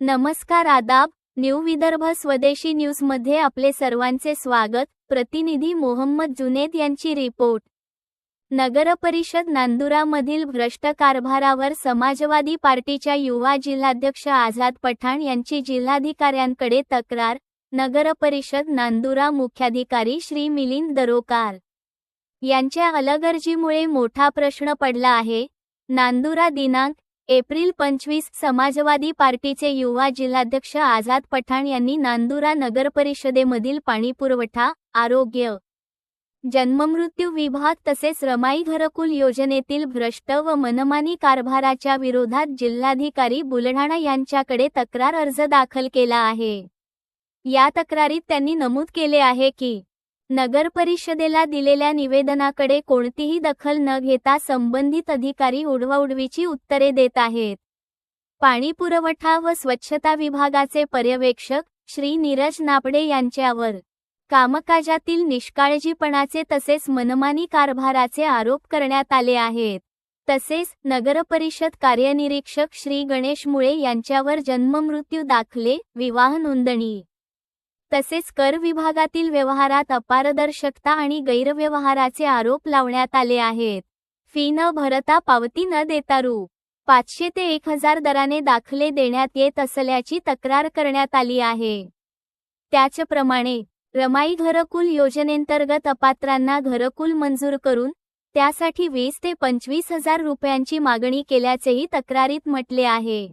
नमस्कार आदाब न्यू विदर्भ स्वदेशी न्यूजमध्ये आपले सर्वांचे स्वागत. प्रतिनिधी मोहम्मद जुनेद यांची रिपोर्ट. नगरपरिषद नांदुरामधील भ्रष्ट कारभारावर समाजवादी पार्टीच्या युवा जिल्हाध्यक्ष आझाद पठाण यांची जिल्हाधिकाऱ्यांकडे तक्रार. नगरपरिषद नांदुरा मुख्याधिकारी श्री मिलिंद दरोकार यांच्या अलगर्जीमुळे मोठा प्रश्न पडला आहे. नांदुरा दिनांक एप्रिल पंचवीस समाजवादी पार्टीचे युवा जिल्हाध्यक्ष आझाद पठाण यांनी नांदुरा नगरपरिषदेमधील पाणीपुरवठा आरोग्य जन्ममृत्यू विभाग तसेच रमाई घरकुल योजनेतील भ्रष्ट व मनमानी कारभाराच्या विरोधात जिल्हाधिकारी बुलढाणा यांच्याकडे तक्रार अर्ज दाखल केला आहे. या तक्रारीत त्यांनी नमूद केले आहे की नगरपरिषदेला दिलेल्या निवेदनाकडे कोणतीही दखल न घेता संबंधित अधिकारी उडवाउडवीची उत्तरे देत आहेत. पाणी पुरवठा व स्वच्छता विभागाचे पर्यवेक्षक श्री नीरज नापडे यांच्यावर कामकाजातील निष्काळजीपणाचे तसेच मनमानी कारभाराचे आरोप करण्यात आले आहेत. तसेच नगरपरिषद कार्यनिरीक्षक श्री गणेश मुळे यांच्यावर जन्ममृत्यू दाखले विवाह नोंदणी तसेच कर विभागातील व्यवहारात अपारदर्शकता आणि गैरव्यवहाराचे आरोप लावण्यात आले आहेत. फी न भरता पावती न देता रू पाचशे ते एक हजार दराने दाखले देण्यात येत असल्याची तक्रार करण्यात आली आहे. त्याचप्रमाणे रमाई घरकुल योजनेंतर्गत अपात्रांना घरकुल मंजूर करून त्यासाठी वीस ते पंचवीस हजार रुपयांची मागणी केल्याचेही तक्रारीत म्हटले आहे.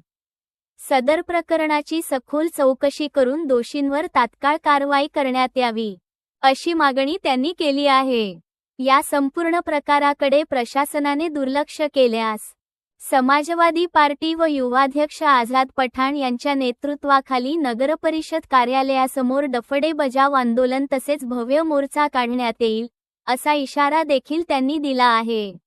सदर प्रकरणाची सखोल चौकशी करून दोषींवर तात्काळ कारवाई करण्यात यावी अशी मागणी त्यांनी केली आहे. या संपूर्ण प्रकाराकडे प्रशासनाने दुर्लक्ष केल्यास समाजवादी पार्टी व युवाध्यक्ष आझाद पठाण यांच्या नेतृत्वाखाली नगरपरिषद कार्यालयासमोर डफडे बजाव आंदोलन तसेच भव्य मोर्चा काढण्यात येईल असा इशारा देखील त्यांनी दिला आहे.